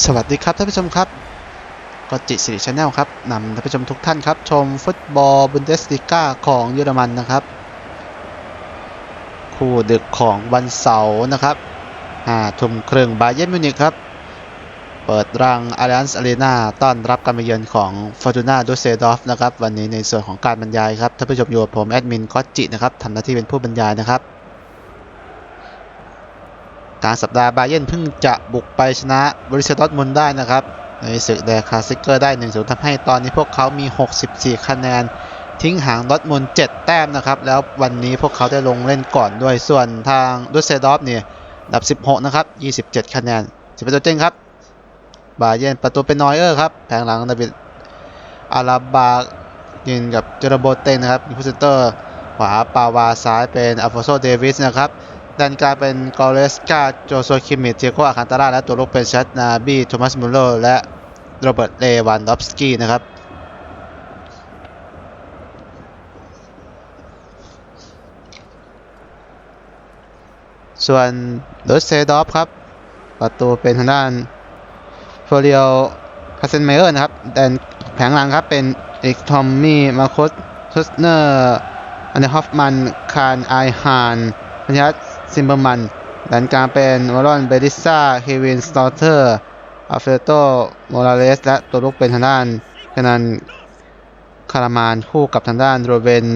สวัสดีครับท่านผู้ชมครับก็จิสิริชาแนลครับนำท่านผู้ชมทุกท่านครับ ชมฟุตบอลบุนเดสลิก้าของเยอรมันนะครับ คู่ดึกของวันเสาร์นะครับห้าทุ่มครึ่งบาเย r n มิวนิกครับ เปิดรังอาริอันส์อารีนาต้อนรับการมาเยือนของฟอร์ตูนาดูเซดอฟนะครับ วันนี้ในส่วนของการบรรยายครับท่านผู้ชมอยู่กับผมแอดมินก็จินะครับทำหน้าที่เป็นผู้บรรยายนะครับ กลางสัปดาห์บาเย r n เพิ่งจะบุกไปชนะบริสดอร์มุนได้นะครับในศึกแดคาสสิกเกอร์ได้1-0ทำให้ตอนนี้พวกเขามี 64 คะแนน ทิ้งห่างดอทมุน7แต้มนะครับ แล้ววันนี้พวกเขาได้ลงเล่นก่อนด้วยส่วนทางดุสเซดอฟเนี่ยอันดับ 16 นะครับ 27 คะแนนสิบประตูเจ้งครับ บาเย r n ประตูเป็นนอยเออร์ครับแผงหลังดาวิดอาราบายืนกับเจอร์โบเตงนะครับมีผู้เซนเตอร์ขวาปาวาซ้ายเป็นอัลฟอโซเดวิสนะครับ ด้านกลางเป็นกอเลสกาโจโซคิมิเทียโกอาคันตาราและตัวลุกเป็นชัดนาบีโทมัสมุลเลอร์และโรเบิร์ตเลวันดอฟสกี้นะครับส่วนโดสเซดอฟครับ ประตูเป็นทางด้านโฟเรียลคาเซนเมเออร์นะครับแต่แผงหลังครับเป็นเอกทอมมี่ มาโคสทุสเนอร์ อันเดอร์ฮอฟมัน คารไอฮานพัญญา ซิมเบอร์มันด้านกางเป็นวอลลอนเบดิซ่าเควินสตอเทอร์อัลเฟโตโมราเลส และตัวลุกเป็นทางด้านกนันคารามานคู่กับทางด้านโรเบน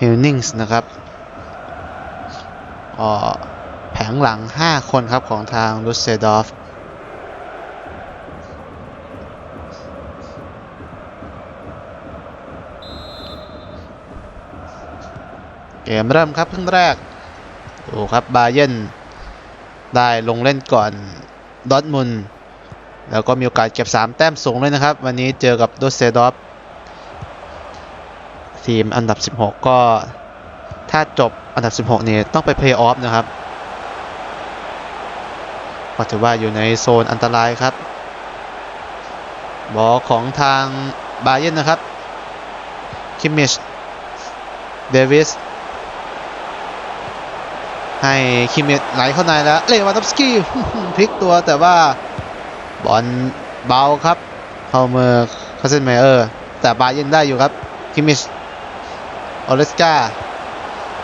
ฮิลนิงส์นะครับอ๋อแผงหลัง 5 คนครับของทางลุสเซดอฟเกมเริ่มครับครึ่งแรก ดูครับบาเย r n ได้ลงเล่นก่อนดอทมุนแล้วก็มีโอกาสเก็บ 3 แต้มสูงเลยนะครับ วันนี้เจอกับดูสเซดอฟทีมอันดับ 16 ก็ถ้าจบอันดับ 16 เนี่ยต้องไปเพลย์ออฟนะครับก็ถือว่าอยู่ในโซนอันตรายครับ บอลของทางบาเย r n นะครับ คิมมิช เดวิส ให้คิมเมตไหลเข้าในแล้วเลวานดอฟสกี้พลิกตัวแต่ว่าบอลเบาครับเข้ามือคาเซนเมเออร์แต่บาเยนได้อยู่ครับคิมิชโอเลสกา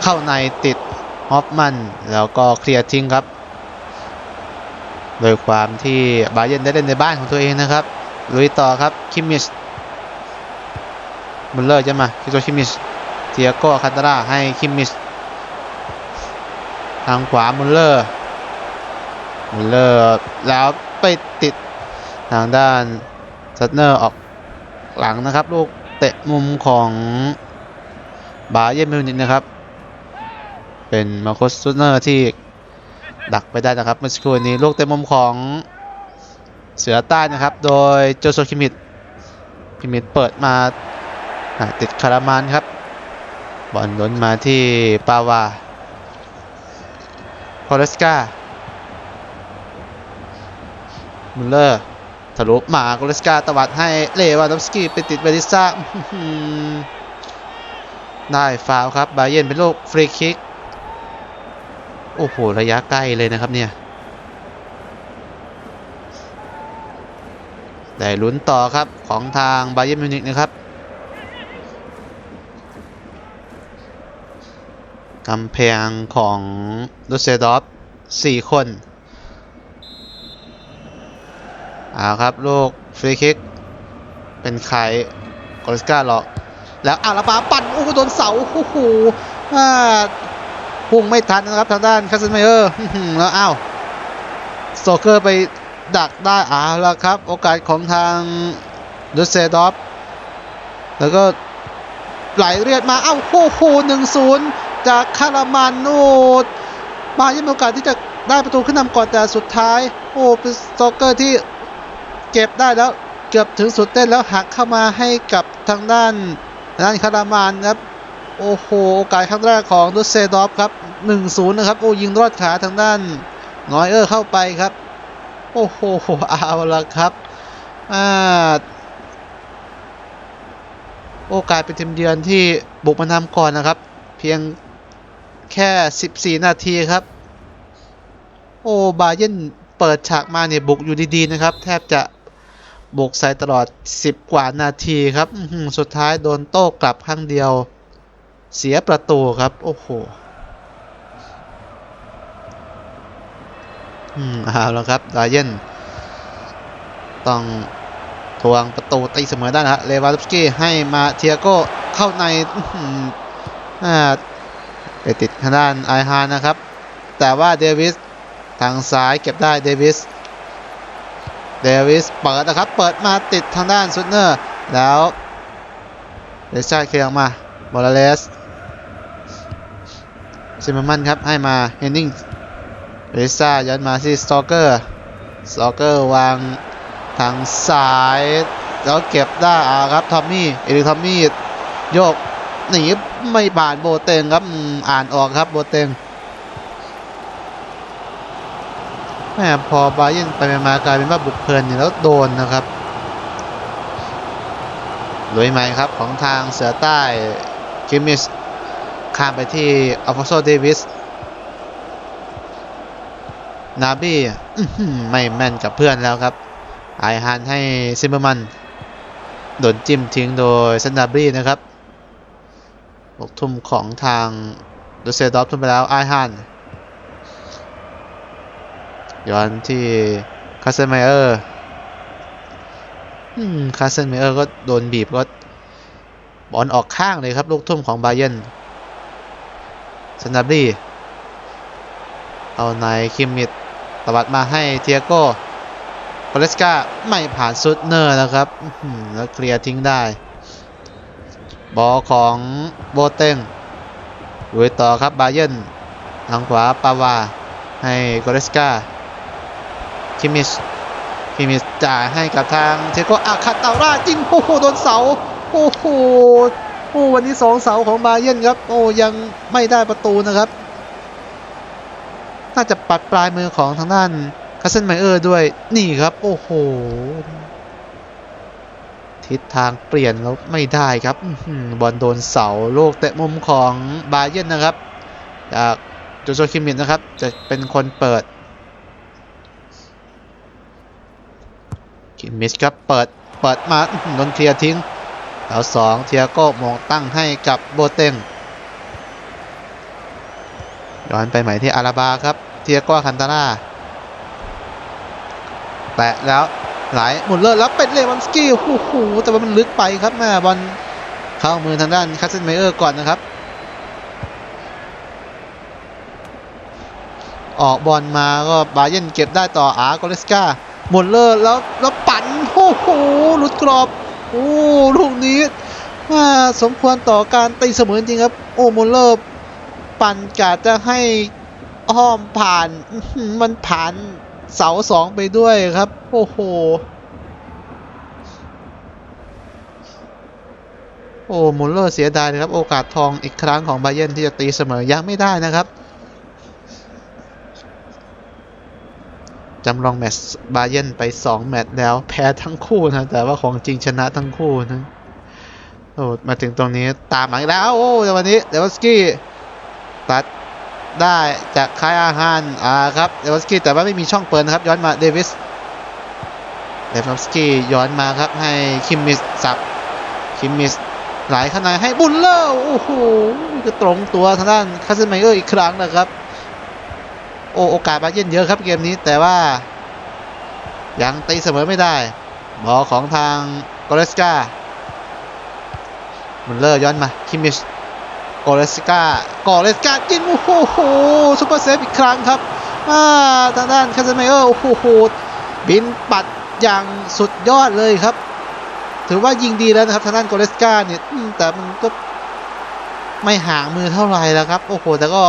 เข้าในติดฮอฟมันแล้วก็เคลียร์ทิ้งครับ โดยความที่บาเยนได้เล่นในบ้านของตัวเองนะครับลุยต่อครับคิมมิชมุลเลอร์จะมาคิโตคิมมิชเทียโกคันตาราให้คิมมิช ทางขวามุลเลอร์มุลเลอร์แล้วไปติดทางด้านซัตเนอร์ออกหลังนะครับ ลูกเตะมุมของบาเย r n มิวนิกนะครับ เป็นมาโคสซัตเนอร์ที่ดักไปได้นะครับเมื่อสักครู่นี้ลูกเตะมุมของเสือใต้นะครับ โดยโจโซคิมิดคิมิดเปิดมาอ่าติดคารามานครับบอลล้นมาที่ปาวา คอลสกามุลเลอร์ทะลุมาคอเลสกาตวัดให้เลวานดอฟสกี้ไปติดเบริซ่าได้ฟาวครับ บาเย r n เป็นลูกฟรีคิก โอ้โห ระยะใกล้เลยนะครับเนี่ย ได้ลุ้นต่อครับของทางบาเย r n มิวนิกนะครับ กำแพงของดูเซดอฟสี่คนเอาครับ ลูก ฟรีคิก เป็นใครกอริสกาหรอก แล้วอาราปาปั่นโอ้โหโดนเสาโอ้โหอ่าพุ่งไม่ทันนะครับ ทางด้านคาสเซนเมเยอร์แล้วอ้าวโตเกอร์ไปดักได้เอาละครับ โอกาสของทางดูเซดอฟแล้วก็ไหลเรียดมา เอ้าโอ้โหหนึ่งศูนย์ จากคารามันโนดมายังมีโอกาสที่จะได้ประตูขึ้นนำก่อนแต่สุดท้าย โอ้เป็นสโตเกอร์ที่เก็บได้แล้วเกือบถึงสุดเต้นแล้วหักเข้ามาให้กับทางด้านด้านคารามานครับโอ้โหโอกาสครั้งแรกของดุสเซดอฟครับ 1-0 นะครับ โอ้ยิงรอดขาทางด้านนอยเออร์เข้าไปครับ โอ้โหเอาละครับอ่าโอกาสเป็นทีมเยือนที่บุกมานำก่อนนะครับ เพียง แค่ 14 นาทีครับ โอ้บาเย r n เปิดฉากมาเนี่ยบุกอยู่ดีๆนะครับ แทบจะบุกใส่ตลอด 10 กว่านาทีครับสุดท้ายโดนโต้กลับข้างเดียว เสียประตูครับ โอ้โหอืมเอาแล้วครับดาเยนต้องทวงประตูตีเสมอได้นะฮะเลวานดสกี้ให้มาเทียโก้เข้าในอ่า ไปติดทางด้านไอฮานนะครับ แต่ว่าเดวิสทางซ้ายเก็บได้เดวิสเดวิสเปิดนะครับ เปิดมาติดทางด้านซุนเนอร์ แล้วเดชาเคลียร์มาโมราเลสซิมมันครับ ให้มาเฮนนิงเดซ่าย้อนมาที่สตอเกอร์สตอเกอร์วางทางซ้าย แล้วเก็บได้อาครับ ทอมมี่เอริกทอมมี่ โยกหนี ไม่ผ่านโบเตงครับอ่านออกครับโบเตงแม่พอบาเยนไปมากลายเป็นว่าบุกเพลินเนี่ยแล้วโดนนะครับลุยใหม่ครับของทางเสือใต้คิมิสข้ามไปที่อัลฟาโซเดวิสนาบี้ไม่แม่นกับเพื่อนแล้วครับ ไอฮันให้ซิมเบอร์มัน โดนจิ้มทิ้งโดยซันนาบี้นะครับ บกทุ่มของทางดูเซดอฟทุ่มไปแล้วไอฮันย้อนที่คาเซนไมเออร์คาเซนไมเออร์ก็โดนบีบก็บอลออกข้างเลยครับ ลูกทุ่มของบาเยนสนาบรีเอาในคิมมิดตวัดมาให้เทียโก้ปเลสกาไม่ผ่านซุดเนอร์นะครับ แล้วเคลียร์ทิ้งได้ บอลของโบเต็งลุยต่อครับบาเยนทางขวาปาวาให้กเรสกาคิมิชคิมิชจ่ายให้กับทางเทโกอาคาตาร่าจริงโอ้โหโดนเสาโอ้โหโอ้วันนี้สองเสาของบาเยนครับโอ้ยังไม่ได้ประตูนะครับ น่าจะปัดปลายมือของทางด้านคาเซนไมเออร์ด้วยนี่ครับ โอ้โห ทิศทางเปลี่ยนแล้วไม่ได้ครับบอลโดนเสาโลกเตะมุมของบาเยนนะครับจากโจโซคิมิชนะครับ จะเป็นคนเปิด คิมมิชครับเปิดเปิดมาโดนเคลียร์ทิ้งแล้วสองเทียโก้มองตั้งให้กับโบเต็งย้อนไปใหม่ที่อาราบาครับ เทียโก้คันตาร่าแตะแล้ว ไหลหมุนเลิศแล้วเป็นเลวันสกี้โอ้โหแต่ว่ามันลึกไปครับแม่บอลเข้ามือทางด้านคัสเซนเมเออร์ก่อนนะครับ ออกบอลมาก็บาเยนเก็บได้ต่ออาร์โกเลสกาหมุนเลอร์แล้วแล้วปั่นโอ้โหหลุดกรอบโอ้ลูกนี้อ่าสมควรต่อการตีเสมอจริงครับ โอ้มุลเลอร์ปั่นกาจะให้อ้อมผ่านมันผ่าน เสาสองไปด้วยครับ โอ้โห โอ้มุลเลอร์เสียดายนะครับ โอกาสทองอีกครั้งของบาเยนที่จะตีเสมอยังไม่ได้นะครับจำลองแมตช์บาเยนไป 2 แมตช์แล้ว แพ้ทั้งคู่นะ แต่ว่าของจริงชนะทั้งคู่นะโอ้มาถึงตรงนี้ตามมาอีกแล้ว โอ้วันนี้เดวสกี้ตัด ได้จากคายอาฮานอ่าครับเดวสกี้แต่ว่าไม่มีช่องเปิดนะครับย้อนมาเดวิสเดวสกี้ย้อนมาครับให้คิมมิสสับคิมมิสไหลข้างในให้บุลเลอร์โอ้โหก็ตรงตัวทางด้านคาสเซนไมเออร์อีกครั้งนะครับโอ้โอกาสบาเยนเยอะครับเกมนี้แต่ว่ายังตีเสมอไม่ได้บอลของทางโกเรสกามันเลอร์ย้อนมาคิมิชโกอเรสกาโกเรสกายิงโอ้โหซุปเปอร์เซฟอีกครั้งครับอ่าทางด้านคาเซเมเออร์โอ้โหบินปัดอย่างสุดยอดเลยครับ ถือว่ายิงดีแล้วนะครับทางด้านโกเรสกาเนี่ยแต่มันก็ไม่ห่างมือเท่าไหร่แล้วครับ โอ้โห แต่ก็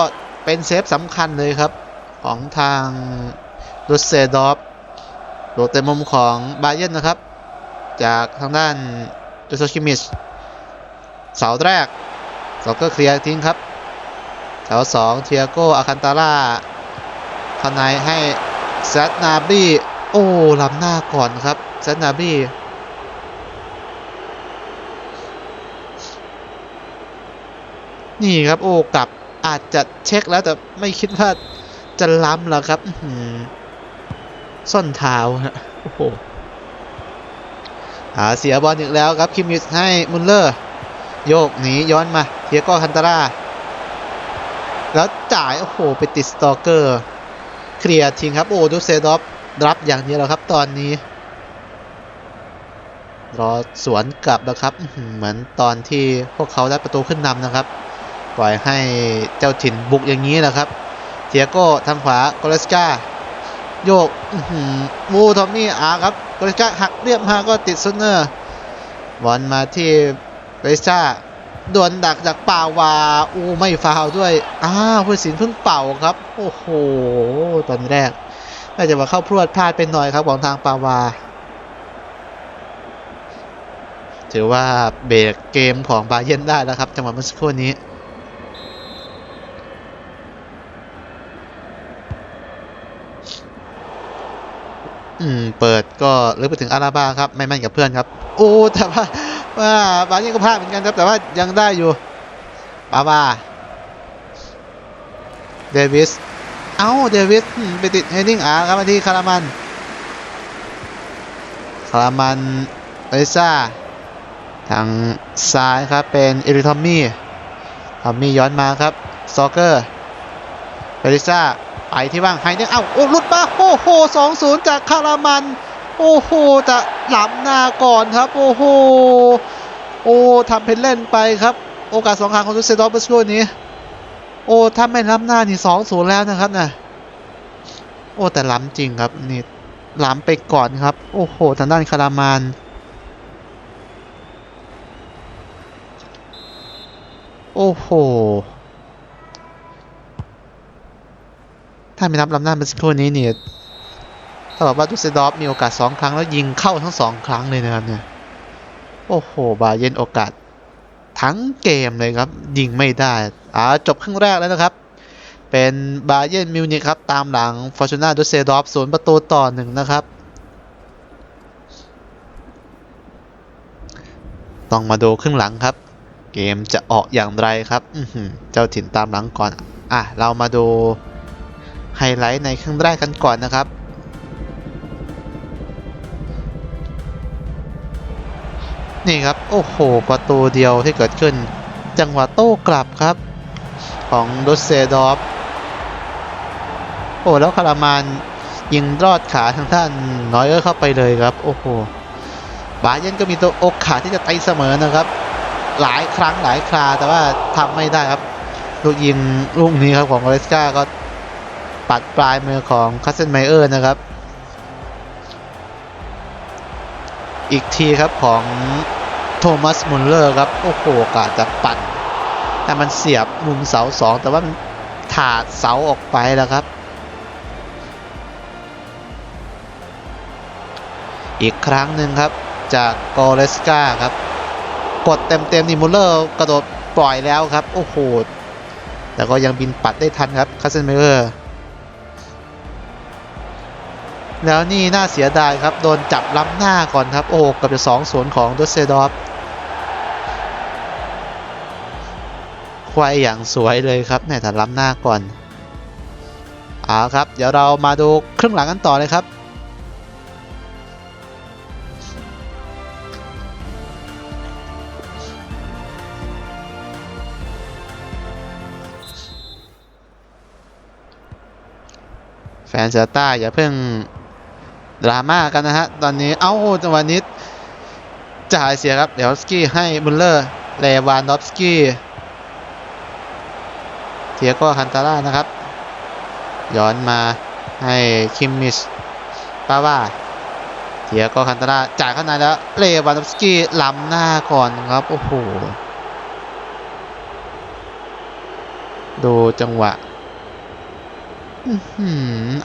เป็นเซฟสำคัญเลยครับ ของทางดูเซดอฟโดดเต็มมุมของบาเยนนะครับ จากทางด้านจูโซคิมิชเสาแรก สาก็เคลียร์ทิ้งครับเสาสองเทียโกอาคันตาร่าข้างในให้แซดนาบีโอ้ล้ำหน้าก่อนครับแซดนาบีนี่ครับโอ้กลับอาจจะเช็คแล้วแต่ไม่คิดว่าจะล้ำแล้วครับส้นเท้าฮะโอ้โหหาเสียบอลอีกแล้วครับคิมมิสให้มุลเลอร์ โยกหนีย้อนมาเทียโก้คันตาร่าแล้วจ่าย โอ้โห ไปติดสตอกเกอร์ เคลียร์ทิ้งครับ โอ้ดูเซดอฟรับอย่างเดียวแล้วครับตอนนี้ รอสวนกลับแล้วครับ เหมือนตอนที่พวกเขาได้ประตูขึ้นนำนะครับ ปล่อยให้เจ้าถิ่นบุกอย่างนี้แหละครับเทียโก้ทางขวากอเลสกาโยกมูทอมมี่อาครับกอเลสกาหักเรียบมาก็ติดซุนเนอร์บอลมาที่ เรซ่าดวนดักจากป่าวาอูไม่ฟาวด้วย อ้าวผู้สินเพิ่งเป่าครับ โอ้โห ตอนแรก น่าจะมาเข้าพรวดพลาดไปหน่อยครับของทางปาวา ถือว่าเบรกเกมของบาเยยนได้แล้วครับ จังหวะเมื่อสักครู่นี้ อืม เปิดก็ลึกไปถึงอาราบาครับ ไม่แม่นกับเพื่อนครับ โอ้ แต่ว่าว่าบาเยยนก็พลาดเหมือนกันครับ แต่ว่ายังได้อยู่ปาบาเดวิส เอ้า เดวิส ไปติดเฮดดิ้งอาครับมาที่คารามัน คารามันเอลิซ่า ทางซ้ายครับ เป็นเอริทอมมี่ทอมมี่ย้อนมาครับ ซอกเกอร์เอลิซ่า ไปที่ว่างไฮเนี่ยเอ้าโอ้หลุดมาโอ้โหสองศูนย์จากคารามัน โอ้โหจะหล้ำหน้าก่อนครับ โอ้โหโอ้ทำเป็นเล่นไปครับ โอกาสสองครั้งของดูเซดอฟเบอร์สโกนี้ โอ้ถ้าไม่ล้ำหน้านี่สองศูนย์แล้วนะครับนะโอ้แต่ล้ำจริงครับนี่ล้ำไปก่อนครับ โอ้โหทางด้านคารามันโอ้โห ถ้าไม่นับลำหน้าเมื่อสักครู่นี้เนี่ยถ้าบอกว่าดูเซดอฟมีโอกาสสองครั้งแล้วยิงเข้าทั้งสองครั้งเลยนะครับเนี่ย โอ้โห บาเยยนโอกาส ทั้งเกมเลยครับ ยิงไม่ได้อ่าจบครึ่งแรกแล้วนะครับ เป็นบาเยนมิวนิกครับ ตามหลังฟอร์จูนาดูเซดอฟศูนย์ประตูต่อหนึ่งนะครับ ต้องมาดูครึ่งหลังครับ เกมจะออกอย่างไรครับเจ้าถิ่นตามหลังก่อน อะ เรามาดู ไฮไลท์ในครึ่งแรกกันก่อนนะครับ นี่ครับ โอ้โห ประตูเดียวที่เกิดขึ้น จังหวะโต้กลับครับ ของดุสเซดอฟโอ้แล้วคารามานยิงรอดขาทางด้านน้อยเออร์เข้าไปเลยครับ โอ้โหบาเยนก็มีตัวโอกาสที่จะตีเสมอนะครับ หลายครั้งหลายคราแต่ว่าทำไม่ได้ครับ ลูกยิงลูกนี้ครับของอเลสกาก็ ปัดปลายมือของคัสเซนไมเออร์นะครับ อีกทีครับของโทมัสมุลเลอร์ครับ โอ้โหกาจะปัด แต่มันเสียบมุมเสาสองแต่ว่ามันถาดเสาออกไปแล้วครับ อีกครั้งหนึ่งครับจากกอเลสกาครับ กดเต็มๆนี่มุลเลอร์กระโดดปล่อยแล้วครับ โอ้โหแต่ก็ยังบินปัดได้ทันครับคาเซนเมเออร์ แล้วนี่น่าเสียดายครับ โดนจับล้ำหน้าก่อนครับ โอ้กับจะสองศูนย์ของดุสเซดอฟควายอย่างสวยเลยครับแน่แต่ล้ำหน้าก่อนเอาครับ เดี๋ยวเรามาดูครึ่งหลังกันต่อเลยครับแฟนเซต้าอย่าเพิ่ง ดราม่ากันนะฮะ ตอนนี้ เอ้าจังหวะนี้จ่ายเสียครับ เดี๋ยวสกี้ให้มุลเลอร์ เลวานดอฟสกี้เทียโก้คันตาร่านะครับ ย้อนมาให้คิมมิชปาว่าเทียโก้คันตาร่าจ่ายเข้าในแล้ว เลวานดอฟสกี้ล้ำหน้าก่อนครับ โอ้โห ดูจังหวะ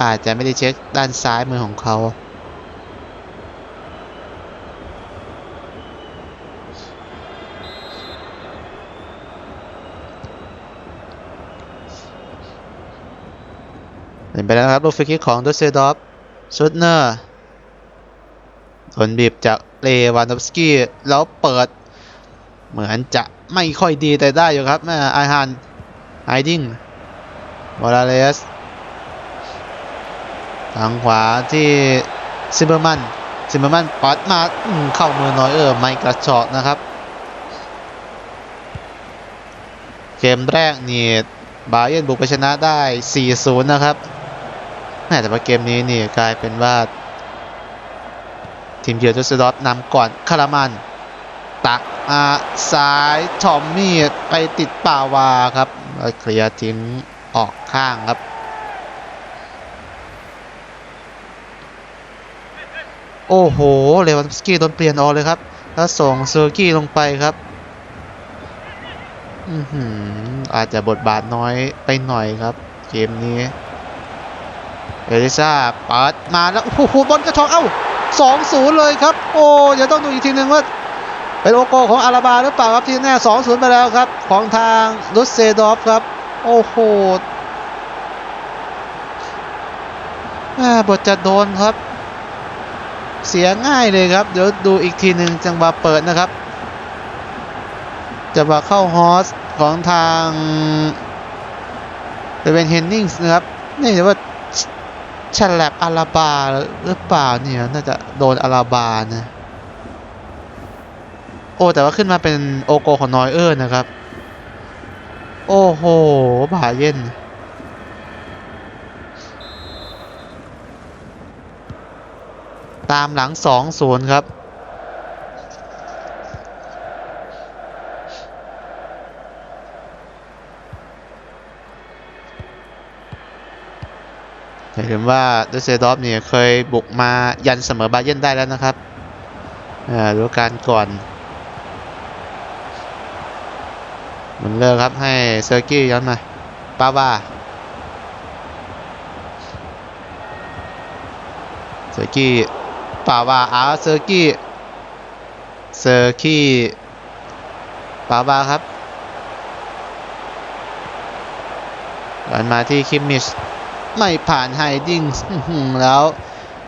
อาจจะไม่ได้เช็คด้านซ้ายมือของเขา นไปแล้วครับ ลูกฟรีคิกของดูเซดอฟชุดเนอร์โดนบีบจากเลวานดอฟสกี้แล้วเปิด เหมือนจะไม่ค่อยดีแต่ได้อยู่ครับแม่ไอฮันไอดิงมอราเลสทางขวาที่ซิมเบอร์มันซิมเบอร์มันปัดมาเข้ามือนอยเออร์ไม่กระเจาะนะครับ เกมแรกนี่บาเยร์นบุกไปชนะได้ 4-0 นะครับ แต่ว่าเกมนี้นี่กลายเป็นว่า ทีมเยือนดุสเซดอร์ฟนำก่อนคารามัน ตักอาซ้ายทอมมี่ไปติดป่าวาครับแล้วเคลียร์ทิ้งออกข้างครับโอ้โห เลวันสกี้โดนเปลี่ยนออกเลยครับ แล้วส่งเซอร์กี้ลงไปครับอือหืออาจจะบทบาทน้อยไปหน่อยครับ เกมนี้ เอลิซาเปิดมาแล้วโอ้โหบอลกระชอกเอ้า2-0เลยครับ โอ้เดี๋ยวต้องดูอีกทีหนึ่งว่าเป็นโอโกของอาราบาหรือเปล่าครับที่แน่2-0ไปแล้วครับ ของทางดุสเซดอฟครับ โอ้โหบทจะโดนครับ เสียง่ายเลยครับ เดี๋ยวดูอีกทีหนึ่งจังหวะเปิดนะครับจังหวะเข้าฮอสของทางเดเวนเฮนนิงส์นะครับนี่ถือว่า ฉลับอาราบาหรือเปล่าเนี่ยน่าจะโดนอาราบานะโอ้แต่ว่าขึ้นมาเป็นโอโกของนอยเออร์นะครับ โอ้โหบาเย็นตามหลัง2-0ครับ ลืมว่าดูเซดอฟเนี่ยเคยบุกมายันเสมอบาเยร์นได้แล้วนะครับอ่าดูกาลก่อนมือนเลิกครับให้เซอร์กี้ย้อนมาปาวาเซอร์กี้ปาวาอาเซอร์กี้เซอร์กี้ปาวาครับย้อนมาที่คิมมิช ไม่ผ่านไฮดิ้งแล้ว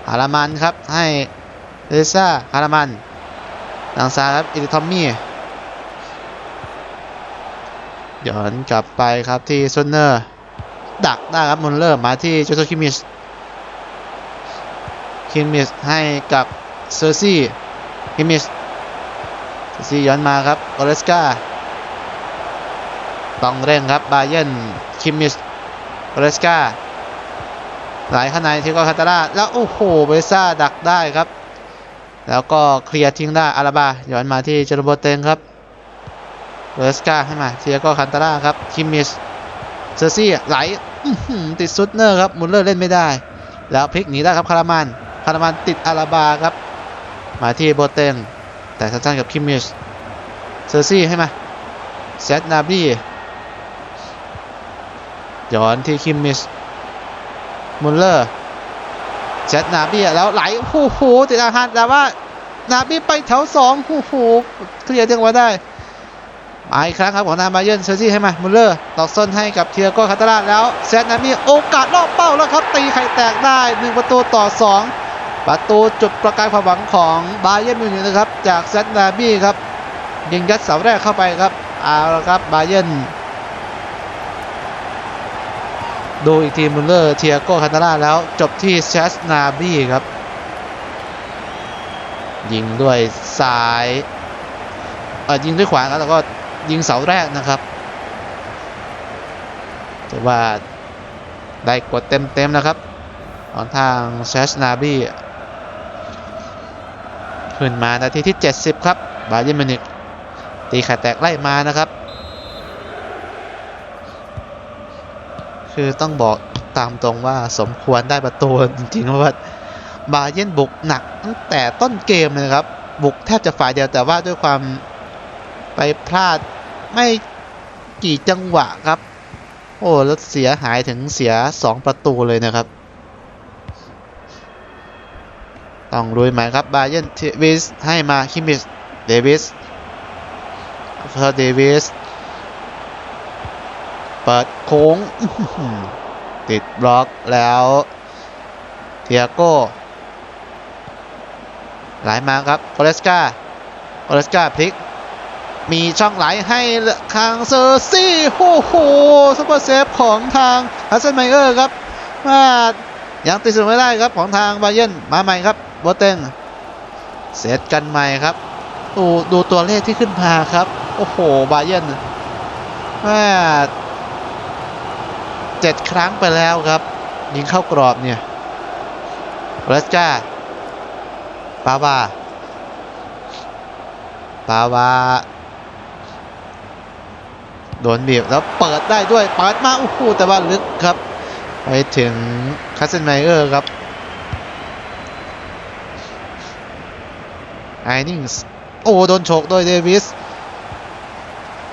ฮารามันครับให้เลซ่าฮารามันทางซ้ายครับอิลิทอมมี่ย้อนกลับไปครับที่ซุนเนอร์ ดักได้ครับมุลเลอร์มาที่โจโซคิมิชคิมิชให้กับเซอร์ซี่คิมิชเซอร์ซี่ย้อนมาครับโอเลสกาต้องเร่งครับบาเยนคิมิชโอเลสกา ไหลข้างในทีก็คาตาร่าแล้วโอ้โหเบซ่าดักได้ครับ แล้วก็เคลียร์ทิ้งได้อาราบาย้อนมาที่เจโรโบเตงครับเบสกาให้มาเทียก็คันตาร่าครับคิมมิสเซอร์ซี่ไหลติดซุดเนอร์ครับมุลเลอร์เล่นไม่ได้ แล้วพลิกหนีได้ครับคารามันคารามันติดอาราบาครับ มาที่โบเตงแต่สั้นๆกับคิมมิสเซอร์ซี่ให้มาเซตนาบี้ย้อนที่คิมมิส มุลเลอร์เซตนาบี้แล้วไหลโอ้โหติดอาหารแต่ว่านาบี้ไปแถวสองโอ้โหเคลียร์จังหวะได้มาอีกครั้งครับของนามาเยนเซอร์ซี่ให้มามุลเลอร์ตอกส้นให้กับเทียโกคาตาราแล้วเซตนาบี้โอกาสรอบเป้าแล้วครับตีไข่แตกได้หนึ่งประตูต่อสองประตูจุดประกายความหวังของบาเยร์นมิวนิกนะครับจากเซตนาบี้ครับยิงยัดเสาแรกเข้าไปครับเอาละครับบาเยร์น ดูอีกทีมุลเลอร์เทียโกคาตาร่าแล้วจบที่เชสนาบี้ครับ ยิงด้วยซ้ายเออยิงด้วยขวาแล้วก็ยิงเสาแรกนะครับถือว่าได้กดเต็มๆนะครับของทางเชสนาบี้ขึ้นมานาทีที่ 70 ครับ บาเยร์นมินิกตีข่แตกไล่มานะครับ คือต้องบอกตามตรงว่าสมควรได้ประตูจริงๆเพราะว่าบาเยร์นบุกหนักตั้งแต่ต้นเกมเลยนะครับ บุกแทบจะฝ่ายเดียวแต่ว่าด้วยความไปพลาดไม่กี่จังหวะครับ โอ้แล้วเสียหายถึงเสีย 2 ประตูเลยนะครับ ต้องรุยใหมครับบาเยร์นเทวิสให้มาคิมิสเดวิสเพอร์เดวิส เปิดโค้งติดบล็อกแล้วเทียโก้ไหลมาครับโอเลสกาโอเลสกาพลิก มีช่องไหลให้ทางเซอร์ซี่โอ้โหซุปเปอร์เซฟของทางฮัสเซนไมเออร์ครับมายังตีเสมอไม่ได้ครับของทางบาเยนมาใหม่ครับโบเตงเซตกันใหม่ครับดูดูตัวเลขที่ขึ้นมาครับ โอ้โห บาเยนแม่ เจ็ดครั้งไปแล้วครับ ยิงเข้ากรอบเนี่ยเรสกาปาวาปาวาโดนบีบแล้วเปิดได้ด้วยเปิดมาโอ้โหแต่ว่าลึกครับ ไปถึงคัสเซนไมเออร์ครับไอนิงส์โอ้โดนโฉกโดยเดวิส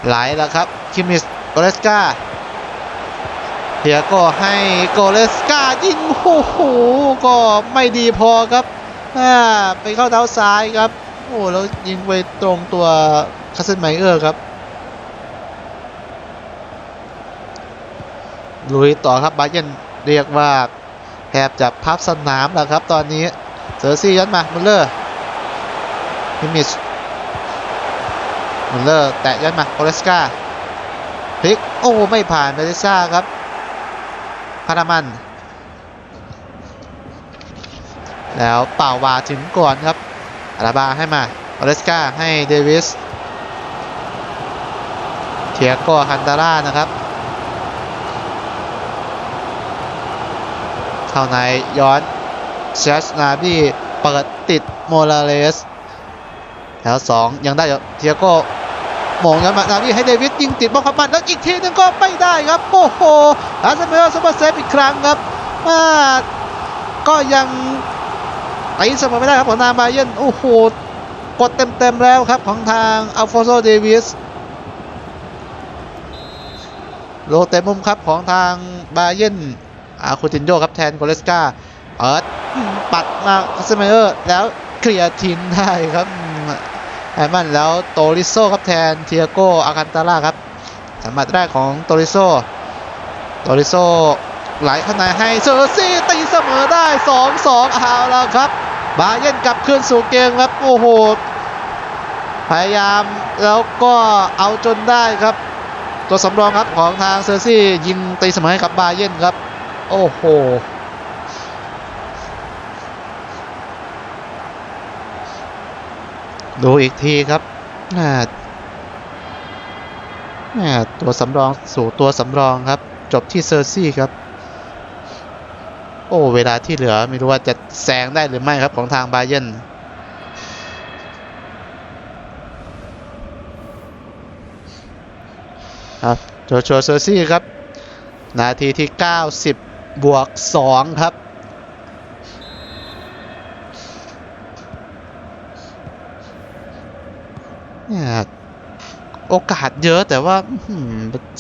ไหลแล้วครับ คิมิสโกเลสกา เฮียก็ให้โกเลสกายิงโอ้โหก็ไม่ดีพอครับอ่าไปเข้าเท้าซ้ายครับ โอ้แล้วยิงไปตรงตัวคัสเซนไมเออร์ครับลุยต่อครับบาเยนเรียกว่าแทบจะพับสนามแล้วครับ ตอนนี้เซอร์ซี่ยัดมามุลเลอร์ฮิมิชมุลเลอร์แตะยัดมาโอเลสกาพลิกโอ้ไม่ผ่านเบลิซ่าครับารามัน แล้วเป่าวาถึงก่อนครับอาราบาให้มาอเลสกาให้เดวิสเทียโกฮันตาร่านะครับ เข้าในย้อนเชสนาบี้เปิดติดโมราเลสแถวสองยังได้เทียโก้ มองย้อนมานาบี้ให้เดวิดยิงติดบล็อกขับมันแล้วอีกทีนึงก็ไม่ได้ครับโอ้โหอาร์เซนอลซูเปอร์เซฟอีกครั้งครับมาก็ยังตีเสมอไม่ได้ครับของทาบาเยนโอ้โหกดเต็มๆแล้วครับของทางอัลฟอนโซเดวิสโลเต็มมุมครับของทางบาเยนอาคูตินโยครับแทนโกเลสกาเปิดปัดมาคัสเมเออร์แล้วเคลียร์ทิ้งได้ครับ อืมไอมันแล้วโตริโซครับแทนเทียโกอาคันตาร่าครับสามารถแรกของโตริโซโตริโซไหลเข้าในให้เซอร์ซี่ตีเสมอได้ 2-2เอาแล้วครับ บาเยร์นกลับคืนสู่เกมครับโอ้โหพยายามแล้วก็เอาจนได้ครับ ตัวสำรองครับของทางเซอร์ซี่ยิงตีเสมอให้กับบาเยร์นครับ โอ้โห ดูอีกทีครับอ่าอ่าตัวสำรองสู่ตัวสำรองครับ จบที่เซอร์ซี่ครับ โอ้เวลาที่เหลือไม่รู้ว่าจะแซงได้หรือไม่ครับของทางบาเยร์นครับโจชัวเซอร์ซี่ครับ นาทีที่ 90 บวก 2 ครับ เนี่ย โอกาสเยอะแต่ว่า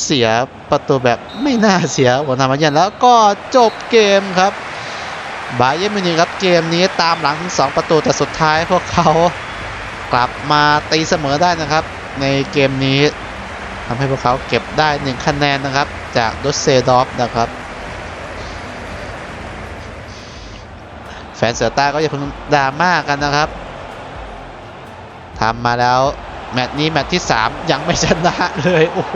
เสียประตูแบบไม่น่าเสียหัวทำมาเย็นแล้วก็จบเกมครับบาเยนมินิครับเกมนี้ตามหลังถึง2ประตูแต่สุดท้ายพวกเขากลับมาตีเสมอได้นะครับ ในเกมนี้ทำให้พวกเขาเก็บได้1คะแนนนะครับ จากดอสเซดอฟนะครับ แฟนเสือใต้ก็อย่าเพิ่งดราม่ากันนะครับทำมาแล้ว แมตช์นี้แมตช์ที่ 3 ยังไม่ชนะเลย โอ้โห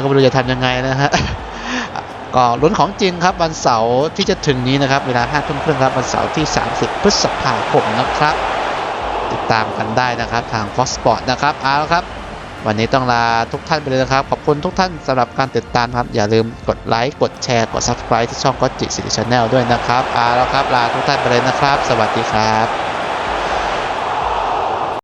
ก็ไม่รู้จะทำยังไงนะฮะก็ลุ้นของจริงครับวันเสาร์ที่จะถึงนี้นะครับ เวลา5ทุ่มครึ่งครับวันเสาร์ที่ 30 พฤษภาคมนะครับ ติดตามกันได้นะครับทาง Fox Sport นะครับเอาละครับ วันนี้ต้องลาทุกท่านไปเลยนะครับ ขอบคุณทุกท่านสำหรับการติดตามครับ อย่าลืมกดไลค์กดแชร์กด Subscribe ที่ช่องก็จิสิริชาแนลด้วยนะครับเอาละครับลาทุกท่านไปเลยนะครับ สวัสดีครับ